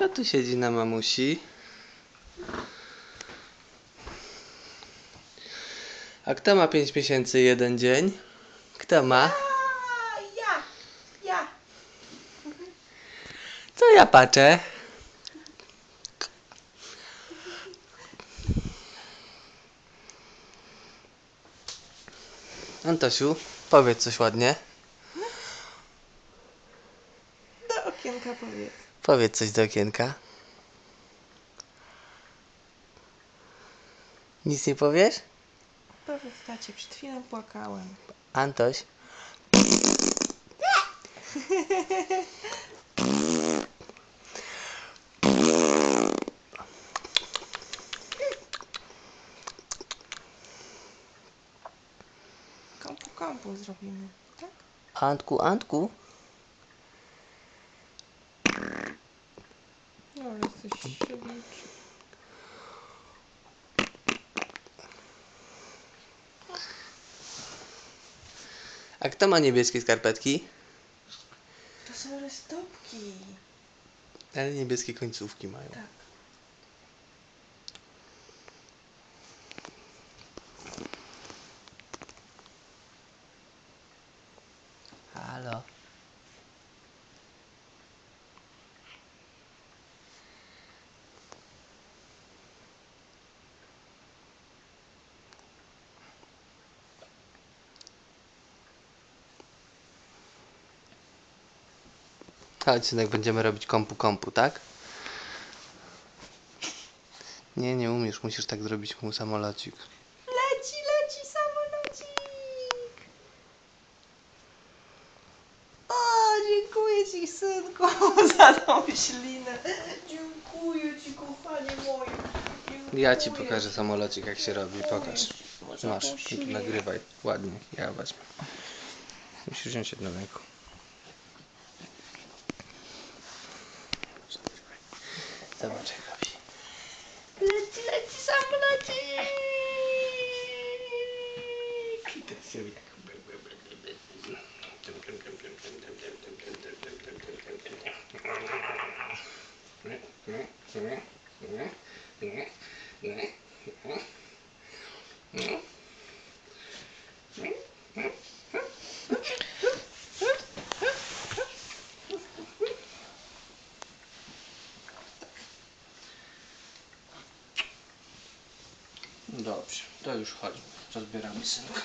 Kto tu siedzi na mamusi? A kto ma 5 miesięcy i jeden dzień? Kto ma? Ja, ja. Co ja patrzę? Antosiu, powiedz coś ładnie. Do okienka powiedz. Powiedz coś do okienka. Nic nie powiesz? Powiedz tacie, przed chwilą płakałem. Antoś. Kąpu, kąpu zrobimy, tak? Antku, Antku. No, ale jesteś. A kto ma niebieskie skarpetki? To są restopki. Ale niebieskie końcówki mają. Tak. Chodź, synek, będziemy robić kompu kompu, tak? Nie, nie umiesz, musisz tak zrobić mu samolocik. Leci, leci samolocik. O, dziękuję ci, synku, za tą ślinę. Dziękuję ci, kochanie moje. Dziękuję. Ja ci pokażę samolocik, jak się robi, pokaż. Masz, nagrywaj, ładnie, ja wezmę. Musisz wziąć jedną ręką. Zobacz jak robi. Leci, leci samolocik. I teraz robi tak. Dobrze, to już chodźmy. Rozbieramy synka.